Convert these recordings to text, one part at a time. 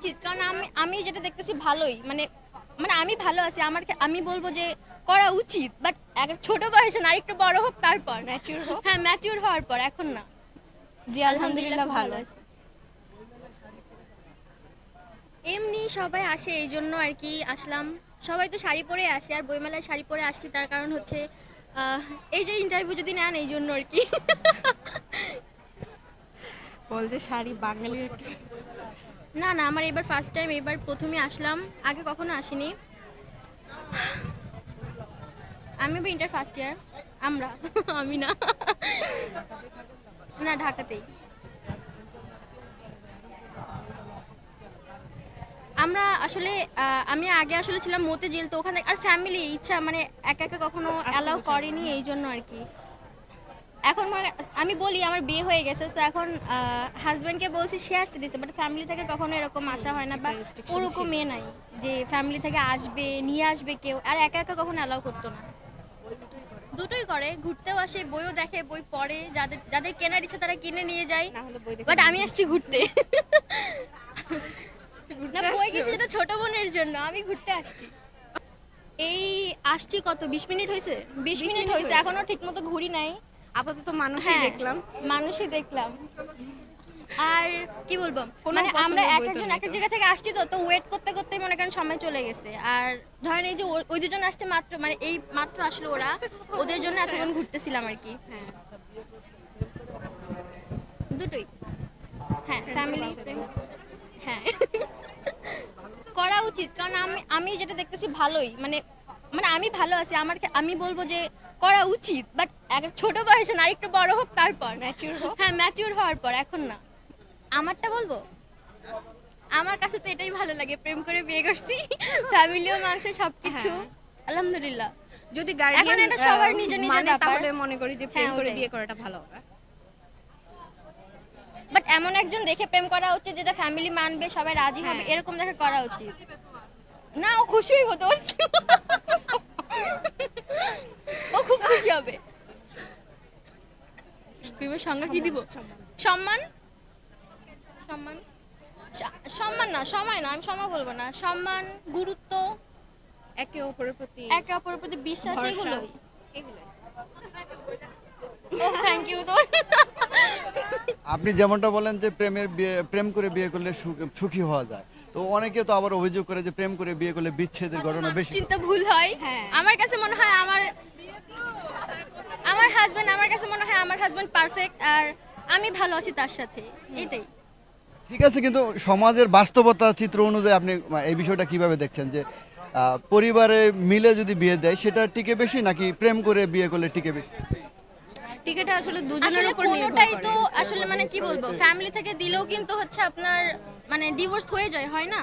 উচিত। কারণ আমি আমি যেটা দেখতেছি ভালোই। মানে মানে আমি ভালো আছি আমার আমি বলব যে করা উচিত। বাট এক ছোট বয়সে না আরেকটু বড় হোক তারপর। ম্যাচিউর হোক? হ্যাঁ ম্যাচিউর হওয়ার পর এখন না। জি আলহামদুলিল্লাহ ভালো। আছি। এমনি সবাই আসে এই জন্য আর কি আসলাম। সবাই তো শাড়ি পরে আসে আর বইমেলায় শাড়ি পরে আসছি তার কারণ হচ্ছে আহ, এই যে ইন্টারভিউ যদি নেন এই জন্য আর কি। বলছে শাড়ি বাঙালির একটু না না আমার এবার ফার্স্ট টাইম এবার প্রথমে আসলাম আগে কখনো আসিনি। আমি এবার ইন্টার ফার্স্ট ইয়ার আমরা আমি না। না ঢাকাতেই। আমরা আসলে আহ, আমি আগে আসলে ছিলাম মতে জেল তো ওখানে আর ফ্যামিলি ইচ্ছা মানে একা একা কখনো অ্যালাউ করেনি এই জন্য আর কি। এখন মানে আমি বলি আমার বিয়ে হয়ে গেছে তো এখন হাজব্যান্ডকে বলছি সে আসতে দিচ্ছে বাট ফ্যামিলি থেকে কখনো এরকম আসা হয় না বা ওরকম। মেয়ে নাই যে ফ্যামিলি থেকে আসবে নিয়ে আসবে কেউ আর একা একা কখনো অ্যালাউ করতো না। দুটোই করে ঘুরতেও আসে বইও দেখে বই পড়ে যাদের যাদের কেনার ইচ্ছা তারা কিনে নিয়ে যায় বাট আমি আসছি ঘুরতে। ঘুরতে না বই কিছু যেটা ছোট বোনের জন্য আমি ঘুরতে আসছি। এই আসছি কত বিশ মিনিট হয়েছে বিশ মিনিট হয়েছে। এখনও ঠিক মতো ঘুরি নাই। আপাতত মানুষই হ্যাঁ, দেখলাম। মানুষই দেখলাম। আর কি বলব? কোনো মানে আমরা এক বই তো একজন নেই এক এক তো। জায়গা থেকে আসছি তো তো ওয়েট করতে করতে মনে করেন সময় চলে গেছে। আর ধরেন এই যে ওই দুজন আসছে মাত্র মানে এই মাত্র আসলো ওরা ওদের জন্য এতক্ষণ ঘুরতেছিলাম আর কি। হ্যাঁ। দুটোই। হ্যাঁ ফ্যামিলি হ্যাঁ। করা উচিত কারণ আমি আমি যেটা দেখতেছি ভালোই। মানে মানে আমি ভালো আছি। আমার আমি বলব যে করা উচিত বাট ছোট বয়সে না আরেকটু বড় হোক তারপর। ম্যাচিউর হোক। হ্যাঁ ম্যাচিউর হওয়ার পর এখন না। আমারটা বলব? আমার কাছে তো এটাই ভালো লাগে প্রেম করে বিয়ে করছি ফ্যামিলিও মানছে সবকিছু। হ্যাঁ। আলহামদুলিল্লাহ। যদি গার্ডিয়ান এটা সবার নিজের নিজের মানে তাহলে মনে করি যে প্রেম হ্যাঁ, করে বিয়ে করাটা ভালো হবে। বাট এমন একজন দেখে প্রেম করা উচিত যেটা ফ্যামিলি মানবে সবাই রাজি হবে হ্যাঁ। এরকম দেখে করা উচিত। না ও খুশি ও খুব খুশি হবে? প্রেমের সংজ্ঞা কি দিব? সম্মান? সম্মান? সম্মান না সময় না আমি সময় বলব না। সম্মান গুরুত্ব একে অপরের প্রতি একে অপরের প্রতি বিশ্বাস। এগুলো থ্যাংক ইউ দোস্ত আপনি যেমনটা বলেন যে প্রেমের বিয়ে প্রেম করে বিয়ে করলে সুখী হওয়া যায়। তো অনেকে তো আবার অভিযোগ করে যে প্রেম করে বিয়ে করলে বিচ্ছেদের ঘটনা বেশি চিন্তা ভুল হয়। হ্যাঁ। আমার কাছে মনে হয় আমার হাজবেন্ড আমার কাছে মনে হয় আমার হাজবেন্ড পারফেক্ট আর আমি ভালো আছি তার সাথে। এটাই। ঠিক আছে কিন্তু সমাজের বাস্তবতা চিত্র অনুযায়ী আপনি এই বিষয়টা কীভাবে দেখছেন? যে পরিবারে মিলে যদি বিয়ে দেয় সেটা টিকে বেশি নাকি প্রেম করে বিয়ে করলে টিকে বেশি? টিকেটটা আসলে দুজনের উপর নির্ভর কোনোটাই তো আসলে মানে কি বলব ফ্যামিলি থেকে দিলেও কিন্তু হচ্ছে আপনার মানে ডিভোর্স হয়ে যায় হয় না?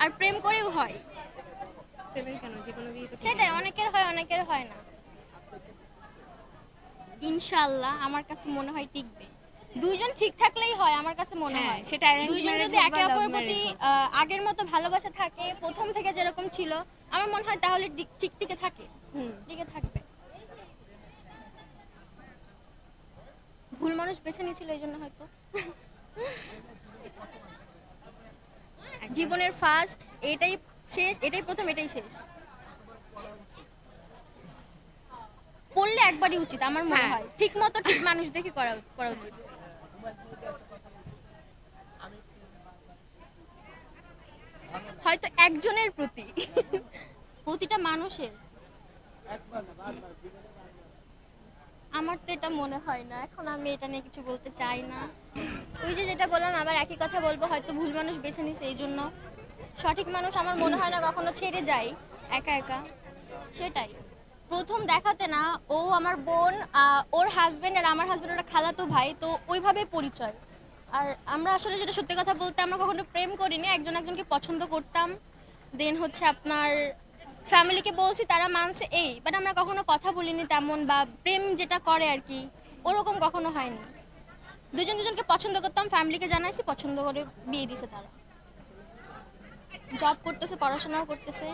আর প্রেম করেও হয়। প্রেমের কেন? যে কোনো বিয়ে তো সেটাই অনেকের হয় অনেকের হয় না। ইনশাআল্লাহ আমার কাছে মনে হয় টিকবে। দুইজন ঠিক থাকলেই হয় আমার কাছে মনে হ্যাঁ, হয়। সেটা দুইজন যদি একে অপরের প্রতি আগের মতো ভালোবাসা থাকে প্রথম থেকে যেরকম ছিল আমার মনে হয় তাহলে ঠিক টিকে থাকে। টিকে থাকবে। ভুল মানুষ বেছে নিয়েছিল এই জন্য হয়তো। জীবনের ফার্স্ট এটাই শেষ এটাই প্রথম এটাই শেষ করলে একবারই উচিত আমার মনে হ্যাঁ। হয়। ঠিক মতো ঠিক মানুষ দেখে করা করা উচিত। হয়তো একজনের প্রতি। প্রতিটা মানুষের। আমার তো এটা মনে হয় না। এখন আমি এটা নিয়ে কিছু বলতে চাই না। ওই যে যেটা বললাম আবার একই কথা বলব হয়তো ভুল মানুষ বেছে নিছে এই জন্য। সঠিক মানুষ আমার মনে হয় না কখনো ছেড়ে যায় একা একা। সেটাই। প্রথম দেখাতে না, ও আমার বোন ওর হাজবেন্ড আর আমার হাজবেন্ড ওরা খালাতো ভাই, তো ওইভাবে পরিচয়। আর আমরা আসলে যেটা সত্যি কথা বলতে আমরা কখনো প্রেম করিনি, একজন একজনকে পছন্দ করতাম। দেন হচ্ছে আপনার ফ্যামিলিকে বলছি, তারা মানছে এই বাট আমরা কখনো কথা বলিনি তেমন বা প্রেম যেটা করে আর কি, ওরকম কখনো হয়নি। দুজন দুজনকে পছন্দ করতাম ফ্যামিলিকে জানাইছি, পছন্দ করে বিয়ে দিছে তারা। জব করতেছে, পড়াশোনাও করতেছে।